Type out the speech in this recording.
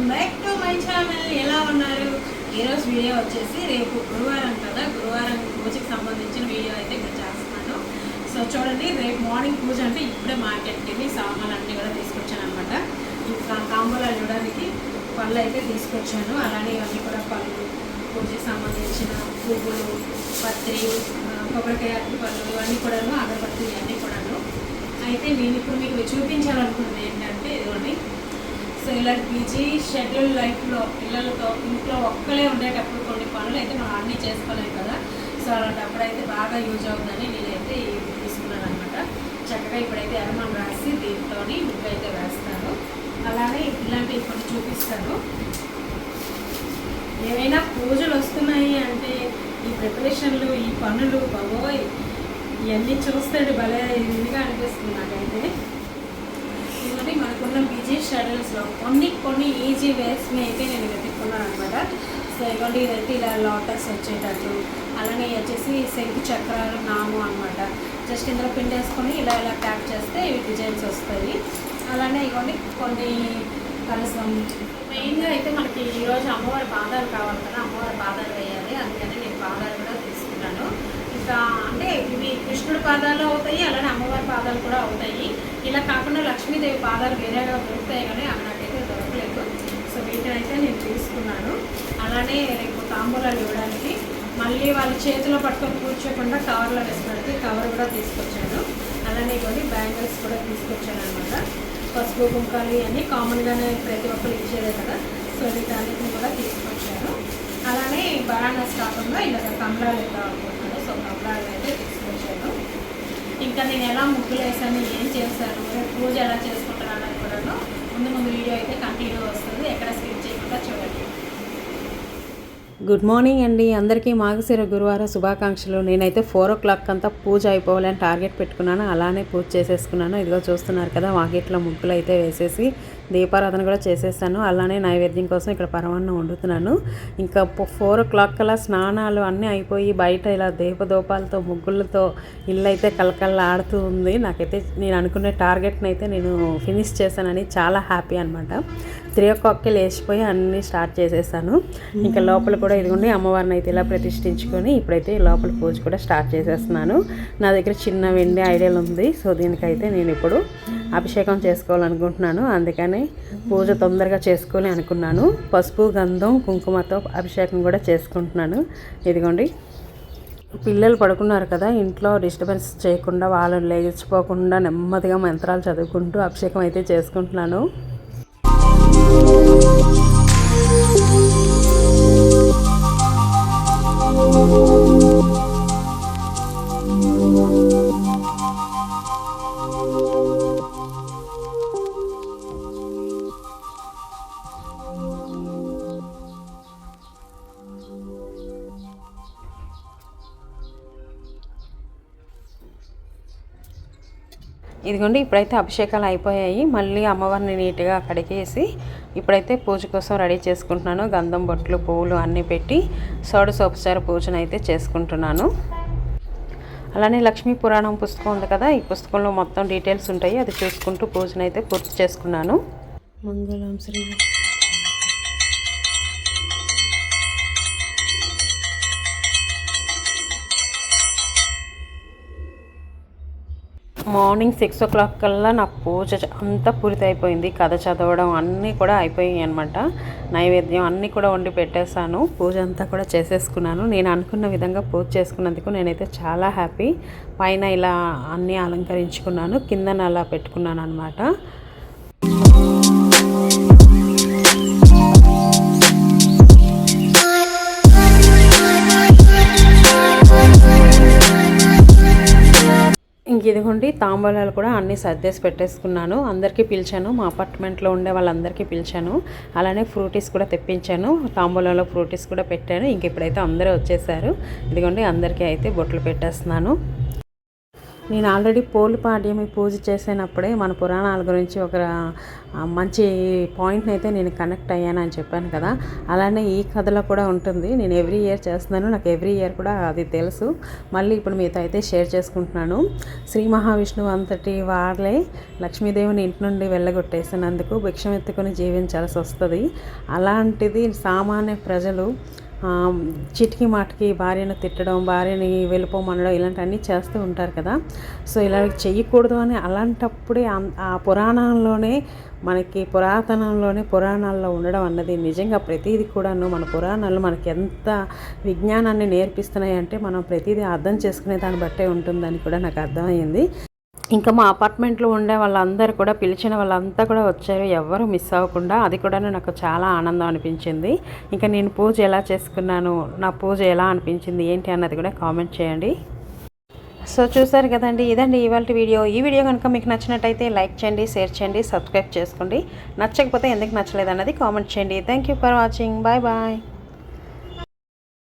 Welcome back to my channel ఎలా ఉన్నారు? ఈరోజు వీడియో వచ్చేసి రేపు గురువారం కదా? గురువారం పూజకి సంబంధించిన వీడియో అయితే ఇక్కడ చేస్తున్నాను. సో చూడండి రేపు మార్నింగ్ పూజ అంటే ఇప్పుడే మార్కెట్కి వెళ్ళి సామాన్లు అన్నీ కూడా తీసుకొచ్చాను అనమాట ఇంకా తాంబూలాలు చూడడానికి పళ్ళు అయితే తీసుకొచ్చాను. అలానే ఇవన్నీ కూడా పళ్ళు పూజకి సంబంధించిన పువ్వులు పత్రి కొబ్బరికాయ పళ్ళు ఇవన్నీ కూడాను అగరబత్తి ఇవన్నీ కూడాను. అయితే నేను ఇప్పుడు మీకు చూపించాలనుకున్నది ఏంటంటే ఇదిగోండి. సో ఇలాంటి బిజీ షెడ్యూల్ లైఫ్లో పిల్లలతో ఇంట్లో ఒక్కలే ఉండేటప్పుడు కొన్ని పనులు అయితే మనం అన్నీ చేసుకోలేము కదా. సో అలాంటప్పుడు అయితే బాగా యూజ్ అవుతుందని నేనైతే ఇది తీసుకున్నాను అనమాట చక్కగా ఇప్పుడైతే ఎర్రమని రాసి దీంతో ముగ్గు అయితే వేస్తాను అలానే ఇలాంటివి కొన్ని చూపిస్తాను. ఏమైనా పూజలు వస్తున్నాయి అంటే ఈ ప్రిపరేషన్లు ఈ పనులు బాబోయ్! ఇవన్నీ చూస్తాడు భలే ఇదిగా అనిపిస్తుంది నాకైతే. ఇవన్నీ మనకున్న బిజీ షెడ్యూల్స్లో కొన్ని కొన్ని ఈజీ వేస్ని అయితే నేను వెతుక్కున్నాను అనమాట సో ఇవ్వండి ఇదైతే ఇలా లోటస్ వచ్చేటట్టు. అలానే వచ్చేసి శంకు చక్రాలు నాము అనమాట జస్ట్ ఇందులో పిండేసుకొని ఇలా ఇలా ప్యాక్ చేస్తే ఇవి డిజైన్స్ వస్తాయి. అలానే ఇవ్వండి కొన్ని కలసం మెయిన్గా అయితే మనకి ఈరోజు అమ్మవారి పాదాలు కావాలి కదా అమ్మవారి పాదాలు వేయాలి. అందుకని నేను పాదాలు కూడా తీసుకున్నాను. ఇంకా అంటే ఇవి కృష్ణుడి పాదాలు అవుతాయి అలానే అమ్మవారి పాదాలు కూడా అవుతాయి. ఇలా కాకుండా లక్ష్మీదేవి పాదాలు వేరేగా దొరుకుతాయి కానీ అవి నాకైతే దొరకలేదు. సో వీటినైతే నేను తీసుకున్నాను. అలానే రేపు తాంబూలాలు ఇవ్వడానికి మళ్ళీ వాళ్ళ చేతిలో పట్టుకొని కూర్చోకుండా కవర్లో వేసుకోవడానికి కవర్ కూడా తీసుకొచ్చాను. అలానే కొన్ని బ్యాంగిల్స్ కూడా తీసుకొచ్చాను అనమాట పసుపు కుంకాలు ఇవన్నీ కామన్గానే ప్రతి ఒక్కరు ఇచ్చేదే కదా. సో వీటన్నిటిని కూడా తీసుకొచ్చాను. అలానే బనానాస్ కాకుండా ఇలా కమలాలు ఇద్దాం అనుకుంటున్నాను సో కమలాలు అయితే తీసుకున్నాను ఇంకా నేను ఎలా ముగ్గులు వేసాను ఏం చేశాను రేపు పూజ ఎలా చేసుకుంటాను అన్నది కూడాను ముందు ముందు వీడియో అయితే కంటిన్యూ వస్తుంది. ఎక్కడ స్కిప్ చేయకుండా చూడండి. గుడ్ మార్నింగ్ అండి. అందరికీ మాఘశిర గురువారం శుభాకాంక్షలు. నేనైతే ఫోర్ ఓ క్లాక్ అంతా పూజ అయిపోవాలని టార్గెట్ పెట్టుకున్నాను. అలానే పూజ చేసేసుకున్నాను. ఇదిగో చూస్తున్నారు కదా వాకిట్లో ముగ్గులు అయితే వేసేసి దీపారాధన కూడా చేసేసాను అలానే నైవేద్యం కోసం ఇక్కడ పరమాన్నం వండుతున్నాను. ఇంకా ఫోర్ ఓ క్లాక్ కల్లా స్నానాలు అన్నీ అయిపోయి బయట ఇలా దీపదోపాలతో ముగ్గులతో ఇల్లు అయితే కలకల్లా ఆడుతూ ఉంది. నాకైతే నేను అనుకునే టార్గెట్ని అయితే నేను ఫినిష్ చేశానని చాలా హ్యాపీ అనమాట త్రీ ఓ క్లాక్కి లేచిపోయి అన్నీ స్టార్ట్ చేసేసాను ఇంకా లోపల కూడా ఇదిగోండి అమ్మవారిని అయితే ఇలా ప్రతిష్ఠించుకొని ఇప్పుడైతే లోపల పూజ కూడా స్టార్ట్ చేసేస్తున్నాను. నా దగ్గర చిన్న వెండి ఐడియాలు ఉంది సో దీనికైతే నేను ఇప్పుడు అభిషేకం చేసుకోవాలనుకుంటున్నాను. అందుకని పూజ తొందరగా చేసుకోవాలి అనుకున్నాను. పసుపు గంధం కుంకుమతో అభిషేకం కూడా చేసుకుంటున్నాను. ఇదిగోండి. పిల్లలు పడుకున్నారు కదా ఇంట్లో డిస్టర్బెన్స్ చేయకుండా వాళ్ళు లేచిపోకుండా నెమ్మదిగా మంత్రాలు చదువుకుంటూ అభిషేకం అయితే చేసుకుంటున్నాను. ఇదిగోండి ఇప్పుడైతే అభిషేకాలు అయిపోయాయి. మళ్ళీ అమ్మవారిని నీట్గా కడిగేసి ఇప్పుడైతే పూజ కోసం రెడీ చేసుకుంటున్నాను. గంధం బొట్లు పువ్వులు అన్నీ పెట్టి సోడ సోపచార పూజను అయితే చేసుకుంటున్నాను. అలానే లక్ష్మీ పురాణం పుస్తకం ఉంది కదా ఈ పుస్తకంలో మొత్తం డీటెయిల్స్ ఉంటాయి. అది చూసుకుంటూ పూజను అయితే పూర్తి చేసుకున్నాను. మంగళం శ్రీ మార్నింగ్ సిక్స్ ఓ క్లాక్ కల్లా నా పూజ అంతా పూర్తి అయిపోయింది కథ చదవడం అన్నీ కూడా అయిపోయాయి అనమాట నైవేద్యం అన్నీ కూడా వండి పెట్టేశాను. పూజ అంతా కూడా చేసేసుకున్నాను. నేను అనుకున్న విధంగా పూజ చేసుకున్నందుకు నేనైతే చాలా హ్యాపీ. పైన ఇలా అన్నీ అలంకరించుకున్నాను. కిందన అలా పెట్టుకున్నాను అనమాట ఇంక ఇదిగోండి తాంబూలాలు కూడా అన్నీ సర్దేసి పెట్టేసుకున్నాను. అందరికీ పిలిచాను. మా అపార్ట్మెంట్లో ఉండే వాళ్ళందరికీ పిలిచాను. అలానే ఫ్రూటీస్ కూడా తెప్పించాను. తాంబూలంలో ఫ్రూటీస్ కూడా పెట్టాను. ఇంక ఇప్పుడైతే అందరూ వచ్చేసారు. ఇదిగోండి అందరికీ అయితే బొట్లు పెట్టేస్తున్నాను. నేను ఆల్రెడీ పోలు పాడ్యమి పూజ చేసినప్పుడే మన పురాణాల గురించి ఒక మంచి పాయింట్ని అయితే నేను కనెక్ట్ అయ్యానని చెప్పాను కదా. అలానే ఈ కథలో కూడా ఉంటుంది. నేను ఎవ్రీ ఇయర్ చేస్తున్నాను. నాకు ఎవ్రీ ఇయర్ కూడా అది తెలుసు. మళ్ళీ ఇప్పుడు మీతో అయితే షేర్ చేసుకుంటున్నాను. శ్రీ మహావిష్ణువు అంతటి వాళ్ళే లక్ష్మీదేవిని ఇంటి నుండి వెళ్ళగొట్టేసినందుకు భిక్షం ఎత్తుకొని జీవించాల్సి వస్తుంది. అలాంటిది సామాన్య ప్రజలు చిటికి మాటకి భార్యను తిట్టడం భార్యని వెళ్ళిపోమనడం ఇలాంటివన్నీ చేస్తూ ఉంటారు కదా. సో ఇలా చేయకూడదు అని అలాంటప్పుడే ఆ పురాణంలోనే మనకి పురాతనంలోనే పురాణాల్లో ఉండడం అన్నది నిజంగా ప్రతిదీ కూడాను మన పురాణాలు మనకి ఎంత విజ్ఞానాన్ని నేర్పిస్తున్నాయి అంటే మనం ప్రతిదీ అర్థం చేసుకునే దాన్ని బట్టే ఉంటుందని కూడా నాకు అర్థమైంది. ఇంకా మా అపార్ట్మెంట్లో ఉండే వాళ్ళందరూ కూడా పిలిచిన వాళ్ళంతా కూడా వచ్చారు. ఎవరు మిస్ అవ్వకుండా అది కూడా నాకు చాలా ఆనందం అనిపించింది. ఇంకా నేను పూజ ఎలా చేసుకున్నాను నా పూజ ఎలా అనిపించింది ఏంటి అన్నది కూడా కామెంట్ చేయండి. సో చూసారు కదండి ఇదండి ఇవాళ వీడియో. ఈ వీడియో కనుక మీకు నచ్చినట్టయితే లైక్ చేయండి షేర్ చేయండి సబ్స్క్రైబ్ చేసుకోండి. నచ్చకపోతే ఎందుకు నచ్చలేదు అన్నది కామెంట్ చేయండి. Thank you for watching. Bye bye.